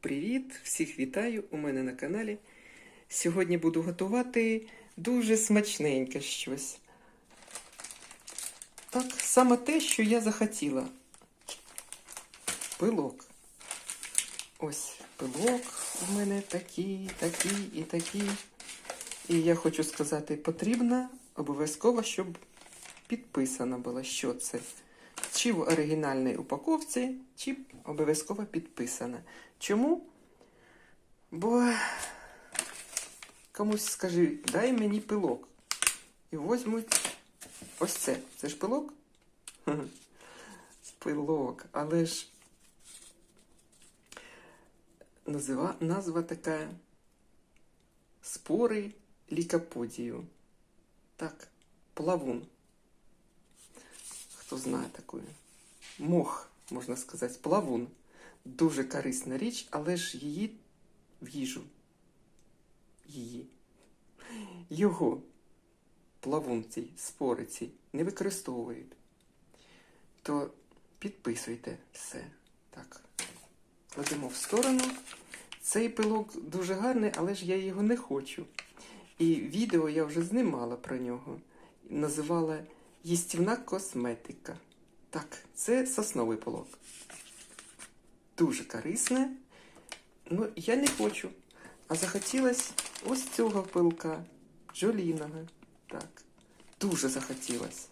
Привіт! Всіх вітаю у мене на каналі. Сьогодні буду готувати дуже смачненьке щось. Так, саме те, що я захотіла. Пилок. Ось пилок у мене такий, такий і такий. І я хочу сказати, потрібно обов'язково, щоб підписано було, що це. Чи в оригінальній упаковці, чи обов'язково підписано. Чому? Бо комусь скажи, дай мені пилок. І возьмуть ось це. Це ж пилок? Пилок, але ж назва, назва така спори лікоподію. Так, плавун. Хто знає таку? Мох, можна сказати, плавун. Дуже корисна річ, але ж її в їжу. Її. Його плавун цей, спори не використовують. То підписуйте все. Так. Кладемо в сторону. Цей пилок дуже гарний, але ж я його не хочу. І відео я вже знімала про нього. Називала Їстівна косметика. Так, це сосновий пилок. Дуже корисне. Ну, я не хочу. А захотілося ось цього пилка, джоліного. Так, дуже захотілося.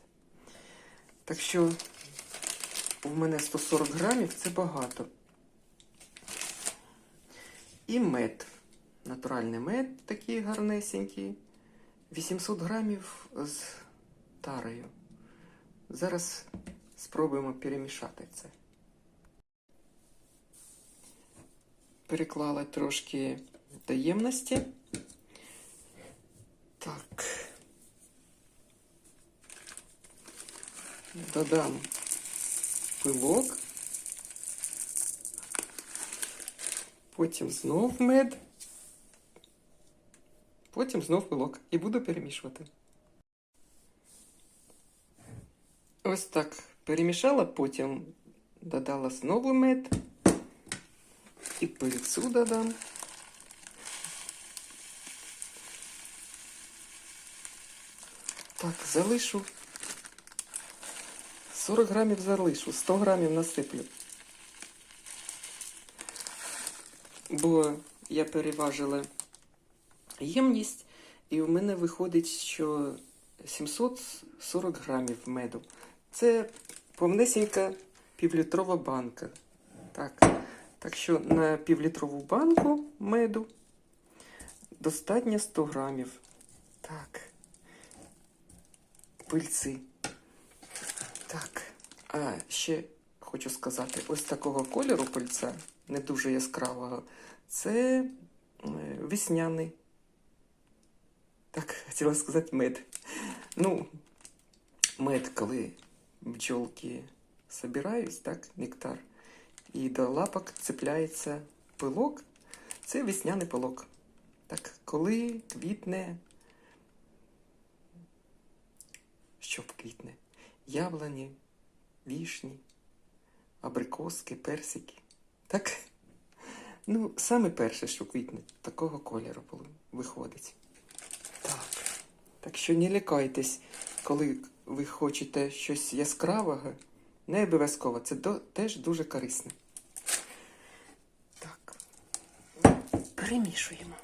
Так що у мене 140 грамів це багато. І мед. Натуральний мед такий гарнесенький. 800 грамів з тарою. Зараз спробуємо перемішати це. Переклала трошки до ємності. Так. Додам пилок. Потім знов мед. Потім знов пилок. І буду перемішувати. Ось так перемішала, потім додала знову мед. І пильцю додам. Так, залишу. 40 грамів залишу, 100 грамів насиплю. Бо я переважила ємність, і у мене виходить, що 740 грамів меду. Це повнесенька півлітрова банка. Так. Так що на півлітрову банку меду достатньо 100 грамів. Так. Пильці. Так. А ще хочу сказати, ось такого кольору пильця, не дуже яскравого, це весняний. Так, хотіла сказати мед. Ну, мед, коли бджолки собирають, так, нектар. І до лапок цепляється пилок. Це весняний пилок. Так, коли квітне. Що квітне? Яблуні, вішні, абрикоски, персики. Так? Ну, саме перше, що квітне, такого кольору виходить. Так. Так що не лякайтесь, коли ви хочете щось яскравого. Не обов'язково, це до, теж дуже корисно. Так, перемішуємо.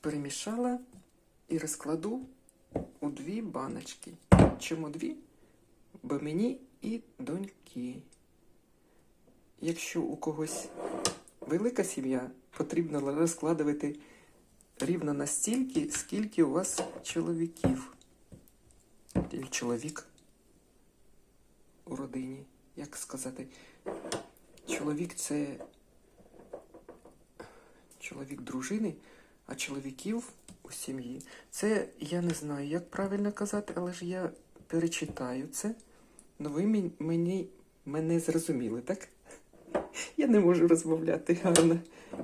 Перемішала і розкладу у дві баночки. Чому дві? Бо мені і доньки. Якщо у когось велика сім'я, потрібно розкладувати рівно настільки, скільки у вас чоловіків. І чоловік у родині. Як сказати? Чоловік це чоловік дружини, а чоловіків у сім'ї. Це я не знаю, як правильно казати, але ж я перечитаю це. Ну ви мені, мене зрозуміли, так? Я не можу розмовляти гарно.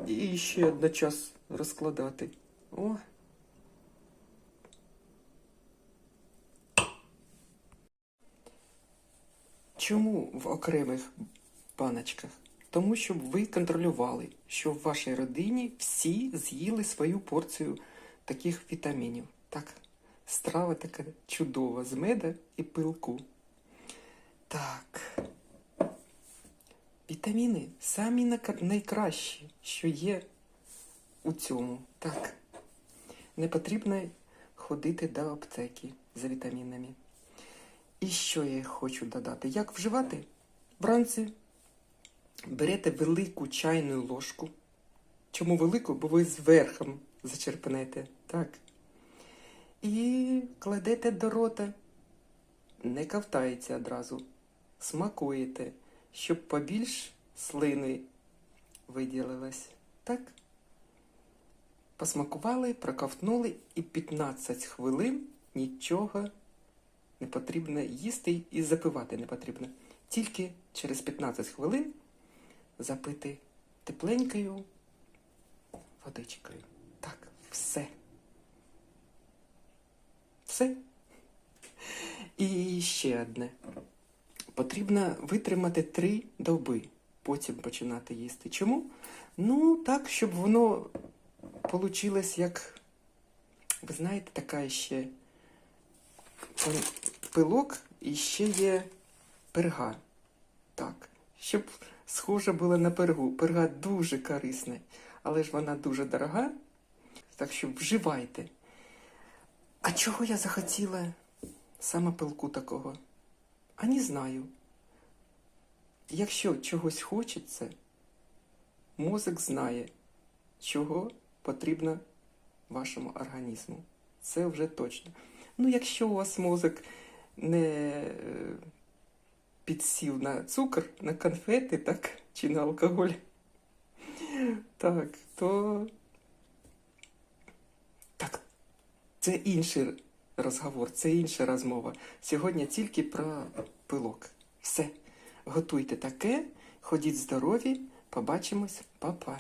І ще одночас розкладати. О! Чому в окремих баночках? тому щоб ви контролювали, що в вашій родині всі з'їли свою порцію таких вітамінів. Так, страва така чудова з меда і пилку. Так. Вітаміни самі найкращі, що є у цьому. Так. Не потрібно ходити до аптеки за вітамінами. І що я хочу додати? Як вживати? Вранці берете велику чайну ложку. Чому велику? Бо ви зверхом зачерпнете. Так. І кладете до рота. Не ковтається одразу. Смакуєте, щоб побільш слини виділилось. Так? Посмакували, проковтнули і 15 хвилин нічого не потрібно їсти і запивати не потрібно. Тільки через 15 хвилин запити тепленькою водичкою. Так, все. Все. І ще одне. Потрібно витримати три доби, потім починати їсти. Чому? Ну, так, щоб воно вийшло як, ви знаєте, така ще пилок і ще є перга. Так, щоб схоже було на пергу. Перга дуже корисна, але ж вона дуже дорога. Так що вживайте. А чого я захотіла саме пилку такого? А не знаю. Якщо чогось хочеться, мозок знає, чого потрібно вашому організму. Це вже точно. Ну, якщо у вас мозок не е, підсів на цукор, на конфети, так, чи на алкоголь, так, то так, це інший розговор, це інша розмова. Сьогодні тільки про пилок. Все. Готуйте таке, ходіть здорові, побачимось, па-па.